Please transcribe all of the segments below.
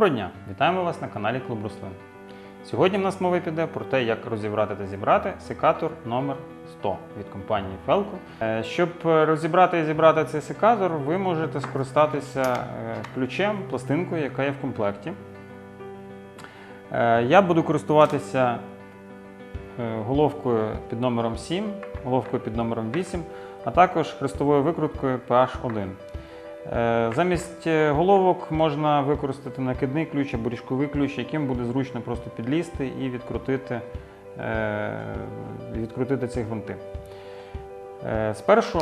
Доброго дня! Вітаємо вас на каналі Клуб Рослин. Сьогодні в нас мова піде про те, як розібрати та зібрати секатор номер 100 від компанії Felco. Е, Щоб розібрати і зібрати цей секатор, ви можете скористатися е, ключем, пластинкою, яка є в комплекті. Е, Я буду користуватися головкою під номером 7, головкою під номером 8, а також хрестовою викруткою PH1. Е, Замість е, головок можна використати накидний ключ або ріжковий ключ, яким буде зручно просто підлізти і відкрутити, е, відкрутити ці гвинти. Спершу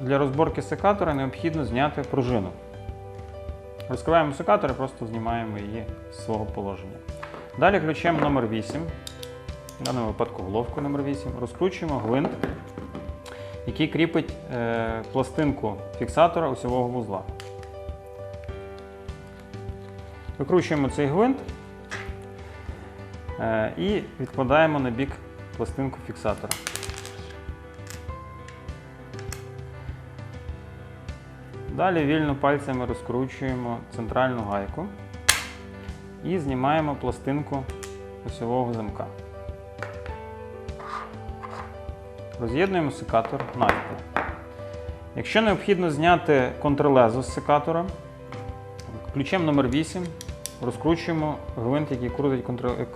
для розборки секатора необхідно зняти пружину. Розкриваємо секатор і просто знімаємо її з свого положення. Далі ключем номер 8, в даному випадку головкою номер 8, розкручуємо гвинт, який кріпить е, пластинку фіксатора осьового вузла. Викручуємо цей гвинт е, і відкладаємо на бік пластинку фіксатора. Далі вільно пальцями розкручуємо центральну гайку і знімаємо пластинку осьового замка. Роз'єднуємо секатор навпіл. Якщо необхідно зняти контрлезо з секатора, ключем номер 8 розкручуємо гвинт, який крутить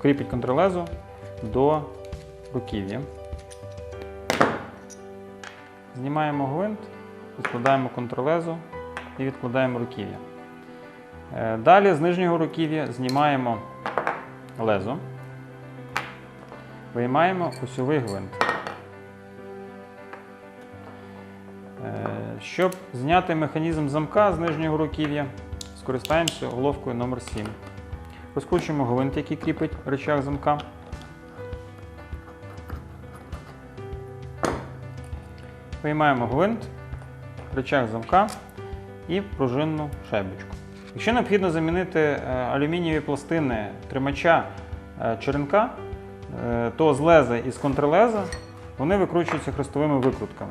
кріпить контрлезо до руків'я. Знімаємо гвинт, відкладаємо контрлезо і відкладаємо руків'я. Е, Далі з нижнього руків'я знімаємо лезо, виймаємо осьовий гвинт. Щоб зняти механізм замка з нижнього руків'я, скористаємося головкою номер 7 Розкручуємо гвинт, який кріпить рычаг замка. Виймаємо гвинт, рычаг замка і пружинну шайбочку. Якщо необхідно замінити е, алюмінієві пластини тримача е, черенка, е, то з леза і з контрлеза вони викручуються хрестовими викрутками.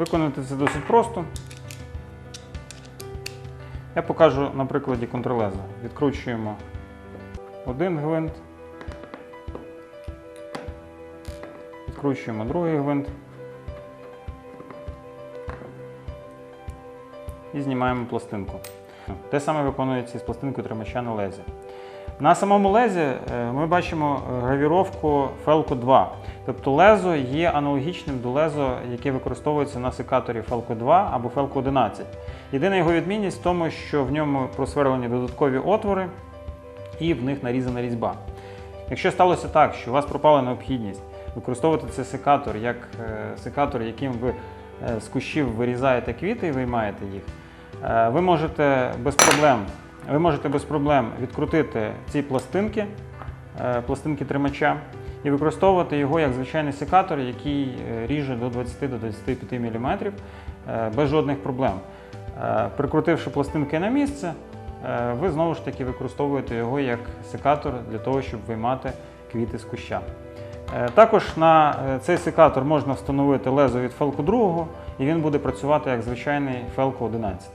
Виконати це досить просто. Я покажу на прикладі контролеза. Відкручуємо один гвинт, відкручуємо другий гвинт і знімаємо пластинку. Те саме виконується з пластинкою тримача на лезі. На самому лезі е, ми бачимо е, гравіровку Felco 2. Тобто лезо є аналогічним до лезо, яке використовується на секаторі Felco 2 або Felco 11. Єдина його відмінність в тому, що в ньому просверлені додаткові отвори і в них нарізана різьба. Якщо сталося так, що у вас пропала необхідність використовувати цей секатор як е, секатор, яким ви е, з кущів вирізаєте квіти і виймаєте їх, е, ви можете без проблем, ви можете без проблем відкрутити ці пластинки, пластинки тримача, і використовувати його як звичайний секатор, який е, ріже до 20-25 мм е, без жодних проблем. Е, Прикрутивши пластинки на місце, ви знову ж таки використовуєте його як секатор для того, щоб виймати квіти з куща. Також на цей секатор можна встановити лезо від Felco 2 і він буде працювати як звичайний Felco 11.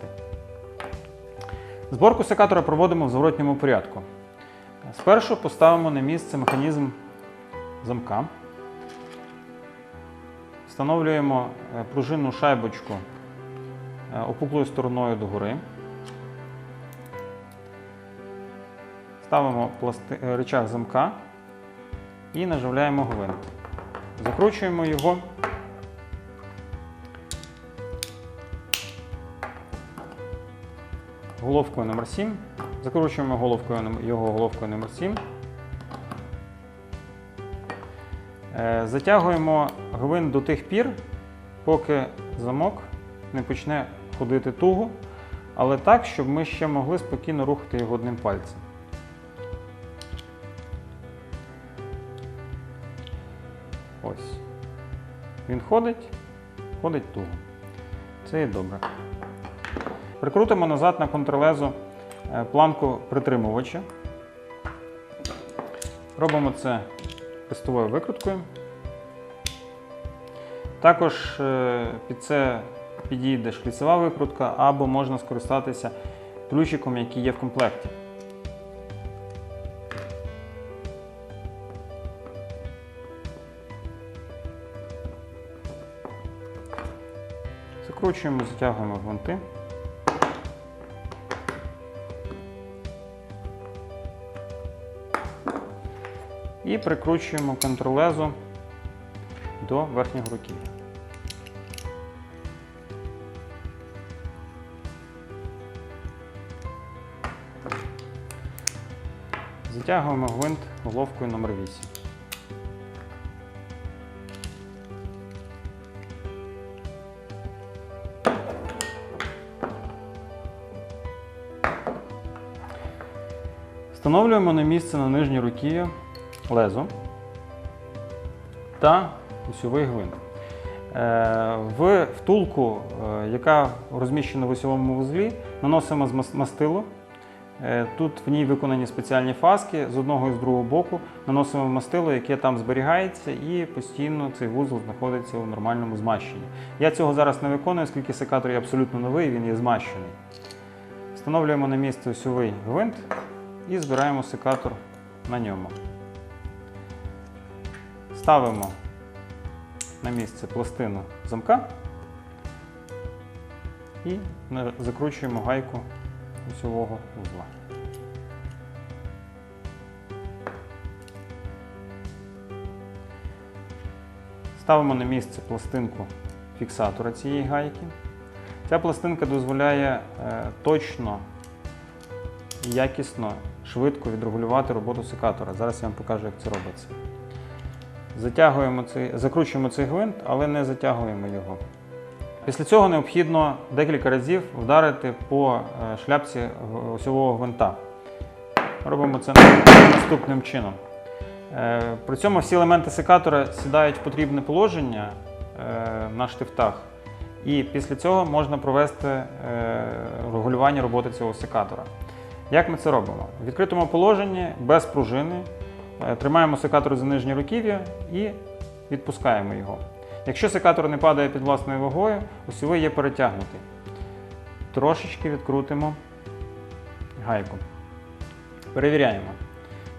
Зборку секатора проводимо в зворотньому порядку. Спершу поставимо на місце механізм замка. Встановлюємо е, пружинну шайбочку е, опуклою стороною догори. Ставимо пласти... е, рычаг замка і наживляємо гвинт. Закручуємо його. Головкою номер 7 Закручуємо головкою, його головкою номер 7 Затягуємо гвинт до тих пір, поки замок не почне ходити туго, але так, щоб ми ще могли спокійно рухати його одним пальцем. Ось. Він ходить, ходить туго. Це і добре. Прикрутимо назад на контролезу е, планку притримувача. Робимо це хрестовою викруткою. Також е, під це підійде шліцева викрутка, або можна скористатися ключиком, який є в комплекті. Закручуємо, затягуємо гвинти. І прикручуємо контролезу до верхнього руків'я. Затягуємо гвинт головкою номер 8. Встановлюємо на місце на нижнє руків'я лезо та усьовий гвинт. Е, В втулку, е, яка розміщена в осьовому вузлі, наносимо мастило. Е, Тут в ній виконані спеціальні фаски з одного і з другого боку. Наносимо мастило, яке там зберігається, і постійно цей вузол знаходиться у нормальному змащенні. Я цього зараз не виконую, оскільки секатор є абсолютно новий, він є змащений. Встановлюємо на місце осьовий гвинт і збираємо секатор на ньому. Ставимо на місце пластину замка і закручуємо гайку осьового вузла. Ставимо на місце пластинку фіксатора цієї гайки. Ця пластинка дозволяє е, точно і якісно, швидко відрегулювати роботу секатора. Зараз я вам покажу, як це робиться. Затягуємо цей, закручуємо цей гвинт, але не затягуємо його. Після цього необхідно декілька разів вдарити по е, шляпці осьового гвинта. Робимо це наступним чином. Е, При цьому всі елементи секатора сідають в потрібне положення е, на штифтах, і після цього можна провести регулювання роботи цього секатора. Як ми це робимо? В відкритому положенні без пружини тримаємо секатор за нижнє руків'я і відпускаємо його. Якщо секатор не падає під власною вагою, осьовий є перетягнутий. Трошечки відкрутимо гайку. Перевіряємо.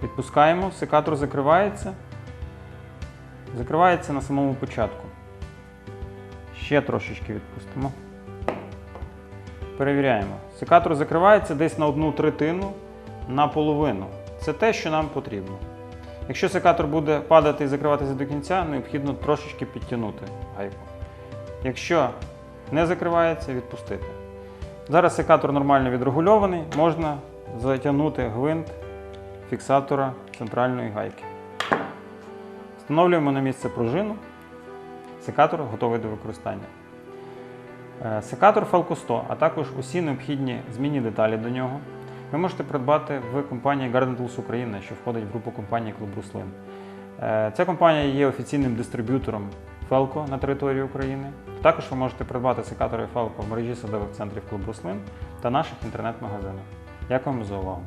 Відпускаємо, секатор закривається. Закривається на самому початку. Ще трошечки відпустимо. Перевіряємо. Секатор закривається десь на одну третину на половину. Це те, що нам потрібно. Якщо секатор буде падати і закриватися до кінця, необхідно трошечки підтягнути гайку. Якщо не закривається, відпустити. Зараз секатор нормально відрегульований, можна затягнути гвинт фіксатора центральної гайки. Встановлюємо на місце пружину. Секатор готовий до використання. Е, Секатор Falco 100, а також усі необхідні змінні деталі до нього ви можете придбати в компанії Garden Tools Україна, що входить в групу компанії Клуб Руслин. Е, Ця компанія є офіційним дистриб'ютором Фелко на території України. Також ви можете придбати секатори Фелко в мережі садових центрів Клуб Руслин та наших інтернет-магазинах. Дякуємо за увагу!